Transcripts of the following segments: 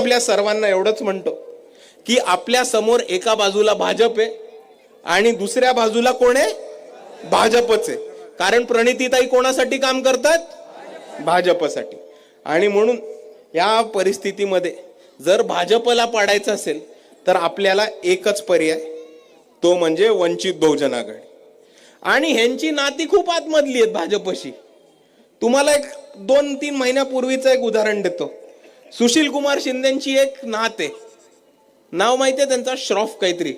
आपल्या सर्वांना एवढंच म्हणतो की आपल्यासमोर एका बाजूला भाजप आहे आणि दुसऱ्या बाजूला कोण आहे? भाजपच आहे. कारण प्रणितीताई कोणासाठी काम करतात? भाजपसाठी. आणि म्हणून या परिस्थितीमध्ये जर भाजपला पाडायचं असेल तर आपल्याला एकच पर्याय तो म्हणजे वंचित बहुजन आघाडी. आणि ह्यांची नाती खूप आतमधली आहेत भाजपशी. तुम्हाला एक दोन तीन महिन्यापूर्वीचं एक उदाहरण देतो. सुशील कुमार शिंदेची एक नात. आहे नाव माहिती आहे त्यांचा? श्रॉफ काहीतरी.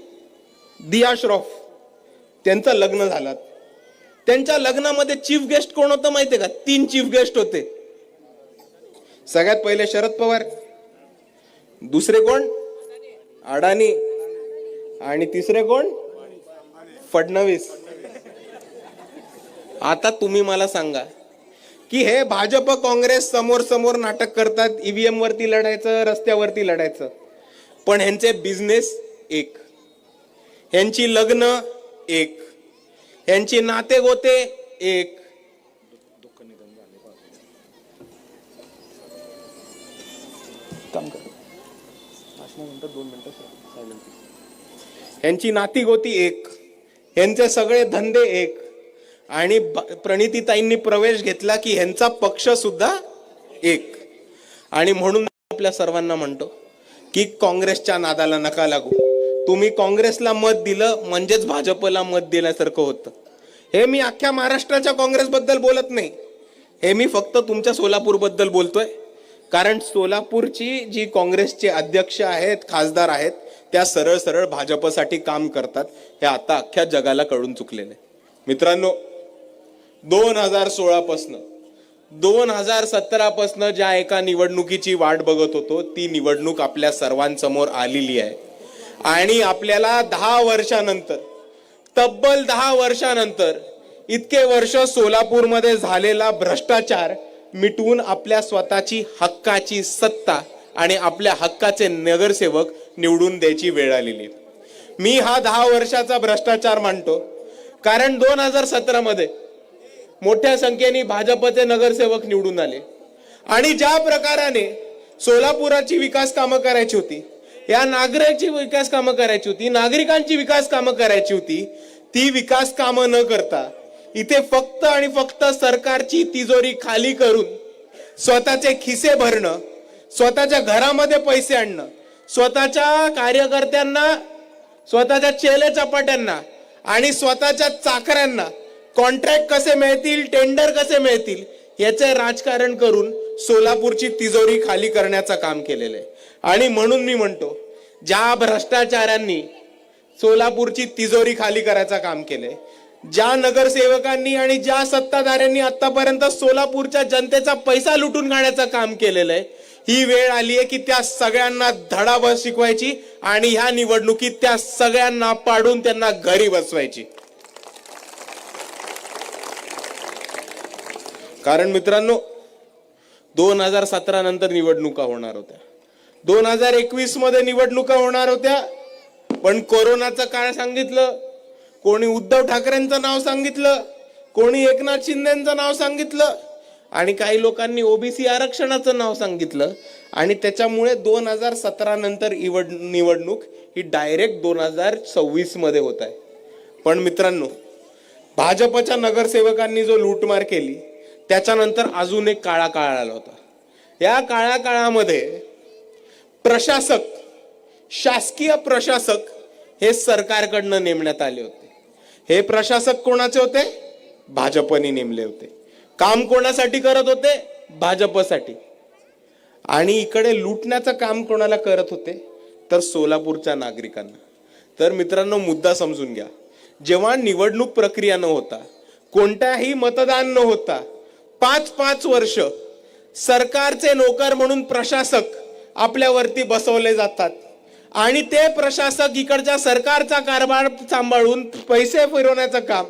दिया श्रॉफ. त्यांचं लग्न झालं. त्यांच्या लग्नामध्ये चीफ गेस्ट कोण होतं माहितीये का? तीन चीफ गेस्ट होते. सगळ्यात पहिले शरद पवार. दुसरे कोण? अडाणी. आणि तिसरे कोण? फडणवीस. आता तुम्ही मला सांगा. की हे भाजप काँग्रेस समोर समोर नाटक करतात ईव्हीएम वरती लढायचं रस्त्यावरती लढायचं. पण ह्यांचे बिझनेस एक. ह्यांची लग्न एक. ह्यांची नाते गोते एक. ह्यांची नाती गोती एक. ह्यांचे सगळे धंदे एक. आणि प्रणितीताईंनी प्रवेश घेतला की ह्यांचा पक्ष सुद्धा एक. आणि म्हणून आपल्या सर्वांना म्हणतो की काँग्रेसच्या नादाला नका लागू. तुम्ही काँग्रेसला मत दिलं म्हणजेच भाजपला मत दिल्यासारखं होतं. हे मी अख्ख्या महाराष्ट्राच्या काँग्रेसबद्दल बोलत नाही. हे मी फक्त तुमच्या सोलापूरबद्दल बोलतोय. कारण सोलापूरची जी काँग्रेसचे अध्यक्ष आहेत खासदार आहेत त्या सरळ सरळ भाजपसाठी काम करतात हे आता अख्ख्या जगाला कळून चुकलेलं आहे. मित्रांनो दोन हजार सोळापासनं. दोन हजार सतरापासनं ज्या एका निवडणुकीची वाट बघत होतो ती निवडणूक आपल्या सर्वांसमोर आलेली आहे. आणि आपल्याला दहा वर्षानंतर तब्बल दहा वर्षानंतर इतके वर्ष सोलापूरमध्ये झालेला भ्रष्टाचार मिटवून आपल्या स्वतःची हक्काची सत्ता आणि आपल्या हक्काचे नगरसेवक निवडून द्यायची वेळ आलेली मी हा दहा वर्षाचा भ्रष्टाचार मानतो. कारण दोन हजार सतरामध्ये मोठ्या संख्येने भाजपचे नगरसेवक निवडून आले. आणि ज्या प्रकाराने सोलापुराची विकास कामं करायची होती या नागरिकांची विकास कामं करायची होती नागरिकांची विकास कामं करायची होती ती विकास कामं न करता इथे फक्त आणि फक्त सरकारची तिजोरी खाली करून स्वतःचे खिसे भरणं स्वतःच्या घरामध्ये पैसे आणणं स्वतःच्या कार्यकर्त्यांना स्वतःच्या चेले चपाट्यांना आणि स्वतःच्या चाकऱ्यांना कॉन्ट्रॅक्ट कसे मिळतील टेंडर कसे मिळतील याचे राजकारण करून सोलापूरची तिजोरी खाली करण्याचं काम केलेलं आहे. आणि म्हणून मी म्हणतो ज्या भ्रष्टाचारांनी सोलापूरची तिजोरी खाली करायचं काम केलंय ज्या नगरसेवकांनी आणि ज्या सत्ताधाऱ्यांनी आतापर्यंत सोलापूरच्या जनतेचा पैसा लुटून खाण्याचं काम केलेलं आहे ही वेळ आली आहे की त्या सगळ्यांना धडा बस शिकवायची आणि ह्या निवडणुकीत त्या सगळ्यांना पाडून त्यांना घरी बसवायची. कारण मित्रांनो दोन हजार सतरा नंतर निवडणुका होणार होत्या. दोन हजार एकवीसमध्ये निवडणुका होणार होत्या पण कोरोनाचं काळ सांगितलं? कोणी उद्धव ठाकरेंचं नाव सांगितलं? कोणी एकनाथ शिंदेचं नाव सांगितलं? आणि काही लोकांनी ओबीसी आरक्षणाचं नाव सांगितलं. आणि त्याच्यामुळे दोन हजार सतरा नंतर इवड निवडणूक ही डायरेक्ट दोन हजार सव्वीसमध्ये होत आहे. पण मित्रांनो भाजपच्या नगरसेवकांनी जो लूटमार केली त्याच्यानंतर अजून एक काळा काळ आला होता. या काळ्या काळामध्ये प्रशासक शासकीय प्रशासक हे सरकारकडनं नेमण्यात आले होते. हे प्रशासक कोणाचे होते? भाजपने नेमले होते. काम कोणासाठी करत होते? भाजपसाठी. आणि इकडे लुटण्याचं काम कोणाला करत होते? तर सोलापूरच्या नागरिकांना. तर मित्रांनो मुद्दा समजून घ्या. जेव्हा निवडणूक प्रक्रिया न होता कोणत्याही मतदान न होता पाच पाच वर्ष सरकारचे नोकर म्हणून प्रशासक आपल्यावरती बसवले जातात. आणि ते प्रशासक इकडच्या सरकारचा कारभार सांभाळून पैसे फिरवण्याचं काम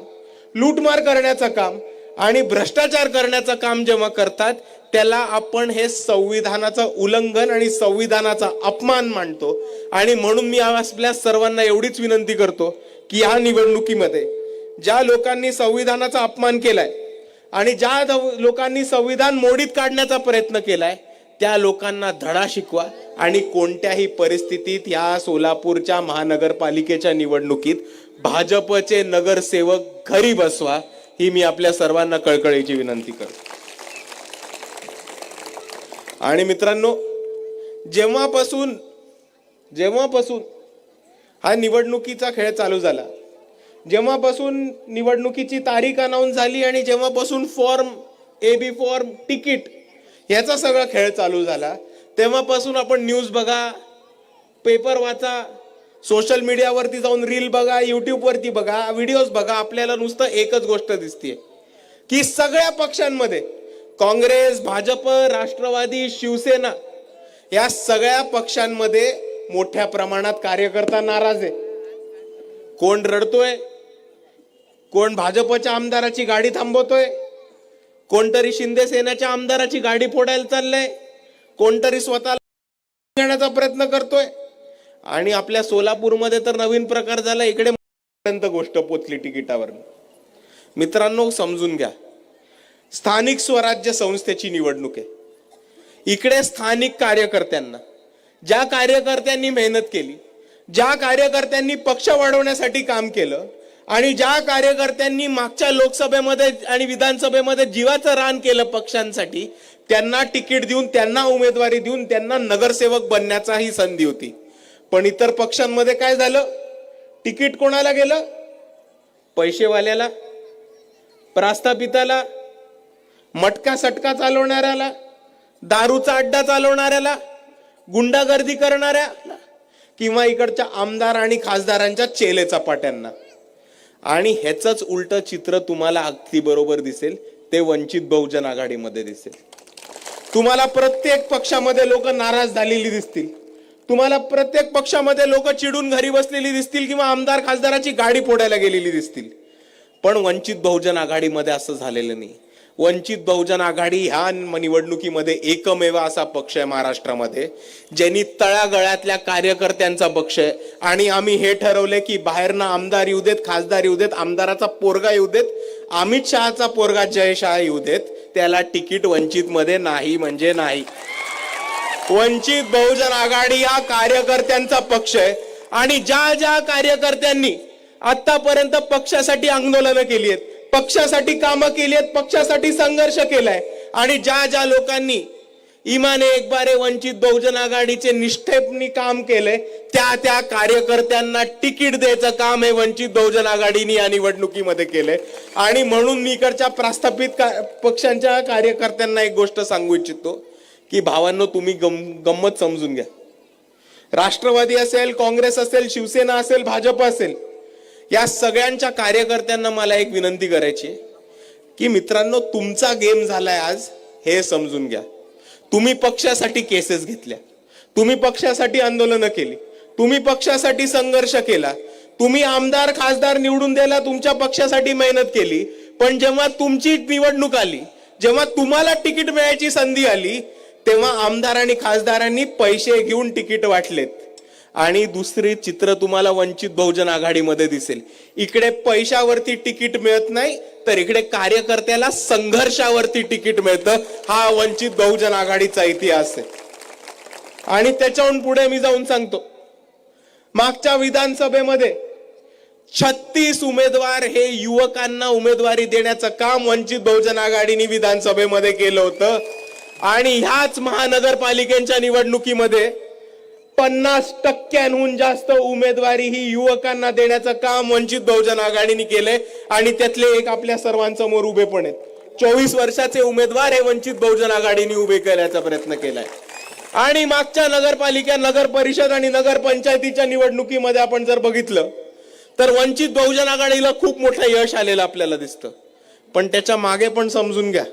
लूटमार करण्याचं काम आणि भ्रष्टाचार करण्याचं काम जेव्हा करतात त्याला आपण हे संविधानाचं उल्लंघन आणि संविधानाचा अपमान मानतो. आणि म्हणून मी आपल्या सर्वांना एवढीच विनंती करतो की या निवडणुकीमध्ये ज्या लोकांनी संविधानाचा अपमान केलाय आणि ज्या लोकांनी संविधान मोडीत काढण्याचा प्रयत्न केलाय त्या लोकांना धडा शिकवा आणि कोणत्याही परिस्थितीत या सोलापूरच्या महानगरपालिकेच्या निवडणुकीत भाजपचे नगरसेवक घरी बसवा ही मी आपल्या सर्वांना कळकळीची विनंती करतो. आणि मित्रांनो जेव्हापासून जेव्हापासून हा निवडणुकीचा खेळ चालू झाला जेव्हापासून निवडणुकीची तारीख अनाऊन्स झाली आणि जेव्हापासून form A B form ticket ह्याचा सगळा खेळ चालू झाला तेव्हापासून आपण न्यूज बघा पेपर वाचा सोशल मीडियावरती जाऊन रील बघा यूट्यूबवरती बघा व्हिडिओज बघा आपल्याला नुसतं एकच गोष्ट दिसते की सगळ्या पक्षांमध्ये काँग्रेस भाजप राष्ट्रवादी शिवसेना या सगळ्या पक्षांमध्ये मोठ्या प्रमाणात कार्यकर्ता नाराज आहे. कोण रडतोय? कोण भाजपच्या आमदाराची गाडी थांबवतोय? कोणतरी शिंदे सेनेच्या आमदाराची गाडी फोडायला चाललंय? कोणतरी स्वतःला घेण्याचा प्रयत्न करतोय? आणि आपल्या सोलापूरमध्ये तर नवीन प्रकार झाला इकडे पर्यंत गोष्ट पोचली तिकिटावर मित्रांनो समजून घ्या. स्थानिक स्वराज्य संस्थेची निवडणूक आहे. इकडे स्थानिक कार्यकर्त्यांना ज्या कार्यकर्त्यांनी मेहनत केली ज्या कार्यकर्त्यांनी पक्ष वाढवण्यासाठी काम केलं आणि ज्या कार्यकर्त्यांनी मागच्या लोकसभेमध्ये आणि विधानसभेमध्ये जीवाचं रान केलं पक्षांसाठी त्यांना तिकीट देऊन त्यांना उमेदवारी देऊन त्यांना नगरसेवक बनण्याचाही संधी होती. पण इतर पक्षांमध्ये काय झालं? तिकीट कोणाला गेलं? पैसेवाल्याला प्रास्थापिताला मटका सटका चालवणाऱ्याला दारूचा अड्डा चालवणाऱ्याला गुंडागर्दी करणाऱ्या किंवा इकडच्या आमदार आणि खासदारांच्या चेले चपाट्यांना आणि ह्याचंच उलट चित्र तुम्हाला अगदी बरोबर दिसेल. ते वंचित बहुजन आघाडीमध्ये दिसेल. तुम्हाला प्रत्येक पक्षामध्ये लोक नाराज झालेली दिसतील. तुम्हाला प्रत्येक पक्षामध्ये लोक चिडून घरी बसलेली दिसतील किंवा आमदार खासदाराची गाडी फोडायला गेलेली दिसतील. पण वंचित बहुजन आघाडीमध्ये असं झालेलं नाही. वंचित बहुजन आघाडी ह्या निवडणुकीमध्ये एकमेव असा पक्ष आहे महाराष्ट्रामध्ये ज्यांनी तळागळ्यातल्या कार्यकर्त्यांचा पक्ष आहे. आणि आम्ही हे ठरवले की बाहेरनं आमदार येऊ देत खासदार येऊ देत आमदाराचा पोरगा येऊ देत अमित शहाचा पोरगा जय शहा येऊ देत त्याला तिकीट वंचित मध्ये नाही म्हणजे नाही. वंचित बहुजन आघाडी हा कार्यकर्त्यांचा पक्ष आहे. आणि ज्या ज्या कार्यकर्त्यांनी आतापर्यंत पक्षासाठी आंदोलनं केली आहेत पक्षासाठी कामं केली आहेत पक्षासाठी संघर्ष केलाय. आणि ज्या ज्या लोकांनी इमाने एक बारे वंचित बहुजन आघाडीचे निष्ठेपणी काम केले त्या त्या कार्यकर्त्यांना तिकीट द्यायचं काम हे वंचित बहुजन आघाडीने या निवडणुकीमध्ये केले आणि म्हणून मी इकडच्या प्रस्थापित का- पक्षांच्या कार्यकर्त्यांना एक गोष्ट सांगू इच्छितो की भावांनो तुम्ही गम गंमत समजून घ्या. राष्ट्रवादी असेल काँग्रेस असेल शिवसेना असेल भाजप असेल या सगळ्यांच्या कार्यकर्त्यांना मला एक विनंती करायची की मित्रांनो तुमचा गेम झालाय आज हे समजून घ्या. तुम्ही पक्षासाठी केसेस घेतल्या. तुम्ही पक्षासाठी आंदोलनं केली. तुम्ही पक्षासाठी संघर्ष केला. तुम्ही आमदार खासदार निवडून द्यायला तुमच्या पक्षासाठी मेहनत केली. पण जेव्हा तुमची निवडणूक आली जेव्हा तुम्हाला तिकीट मिळायची संधी आली तेव्हा आमदार आणि खासदारांनी पैसे घेऊन तिकीट वाटलेत. आणि दुसरी चित्र तुम्हाला वंचित बहुजन आघाडीमध्ये दिसेल. इकडे पैशावरती तिकीट मिळत नाही तर इकडे कार्यकर्त्याला संघर्षावरती तिकीट मिळतं. हा वंचित बहुजन आघाडीचा इतिहास आहे. आणि त्याच्याहून पुढे मी जाऊन सांगतो. मागच्या विधानसभेमध्ये छत्तीस उमेदवार हे युवकांना उमेदवारी देण्याचं काम वंचित बहुजन आघाडीने विधानसभेमध्ये केलं होतं. आणि ह्याच महानगरपालिकेच्या निवडणुकीमध्ये पन्नास टक्क्यांहून जास्त उमेदवारी ही युवकांना देण्याचं काम वंचित बहुजन आघाडीने केलंय. आणि त्यातले एक आपल्या सर्वांसमोर उभे पण आहेत. चोवीस वर्षाचे उमेदवार हे वंचित बहुजन आघाडीने उभे करण्याचा प्रयत्न केलाय. आणि मागच्या नगरपालिका नगर परिषद आणि नगर पंचायतीच्या निवडणुकीमध्ये आपण जर बघितलं तर वंचित बहुजन आघाडीला खूप मोठं यश आलेलं आपल्याला दिसतं. पण त्याच्यामागे पण समजून घ्या.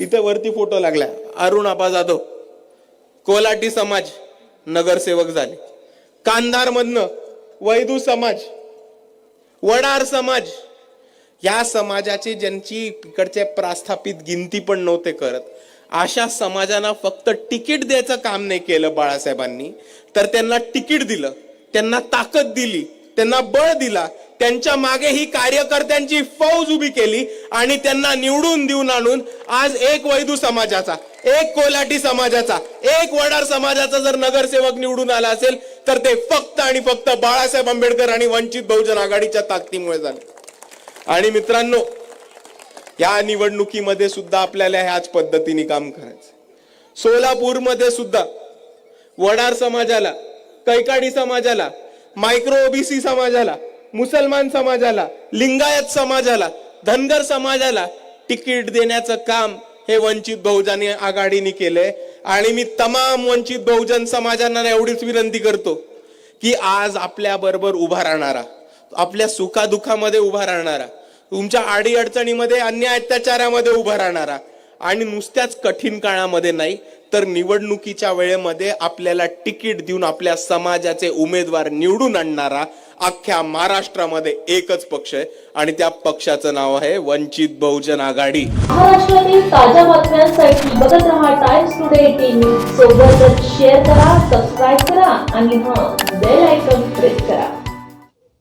इथे वरती फोटो लागला अरुण आबा जाधव कोलाटी समाज. नगरसेवक झाले. कांधारमधनं वैदू समाज वडार समाज या समाजाची ज्यांची इकडचे प्रास्थापित गिनती पण नव्हते करत अशा समाजांना फक्त तिकीट द्यायचं काम नाही केलं बाळासाहेबांनी. तर त्यांना तिकीट दिलं त्यांना ताकद दिली त्यांना बळ दिला त्यांच्या मागे ही कार्यकर्त्यांची फौज उभी केली आणि त्यांना निवडून देऊन आणून आज एक वैदू समाजाचा एक कोलाटी समाजाचा एक वडार समाजाचा जर नगरसेवक निवडून आला असेल तर ते फक्त आणि फक्त बाळासाहेब आंबेडकर आणि वंचित बहुजन आघाडीच्या ताकदीमुळे झाले. आणि मित्रांनो या निवडणुकीमध्ये सुद्धा आपल्याला ह्याच पद्धतीने काम करायचं सोलापूरमध्ये सुद्धा वडार समाजाला कैकाडी समाजाला मायक्रो ओबीसी समाजाला मुसलमान समाजाला लिंगायत समाजाला धनगर समाजाला तिकीट देण्याचं काम हे वंचित बहुजन आघाडीने केलंय. आणि मी तमाम वंचित बहुजन समाजांना एवढीच विनंती करतो की आज आपल्या बरोबर उभा राहणारा आपल्या सुखादुखामध्ये उभा राहणारा तुमच्या आडी अडचणीमध्ये अन्य अत्याचारामध्ये उभा राहणारा आणि नुसत्याच कठीण काळामध्ये नाही तर निवडणुकीच्या वेळेमध्ये आपल्याला तिकीट देऊन आपल्या समाजाचे उमेदवार निवडून आणणारा अख्ख्या महाराष्ट्रामध्ये एकच पक्ष आहे. आणि त्या पक्षाचं नाव आहे वंचित बहुजन आघाडी. महाराष्ट्रातील ताज्या बातम्यांसाठी बघत राहा टाइम्स टुडे टीव्ही सोबतच शेअर करा सबस्क्राईब करा आणि हा बेल आयकॉन प्रेस करा.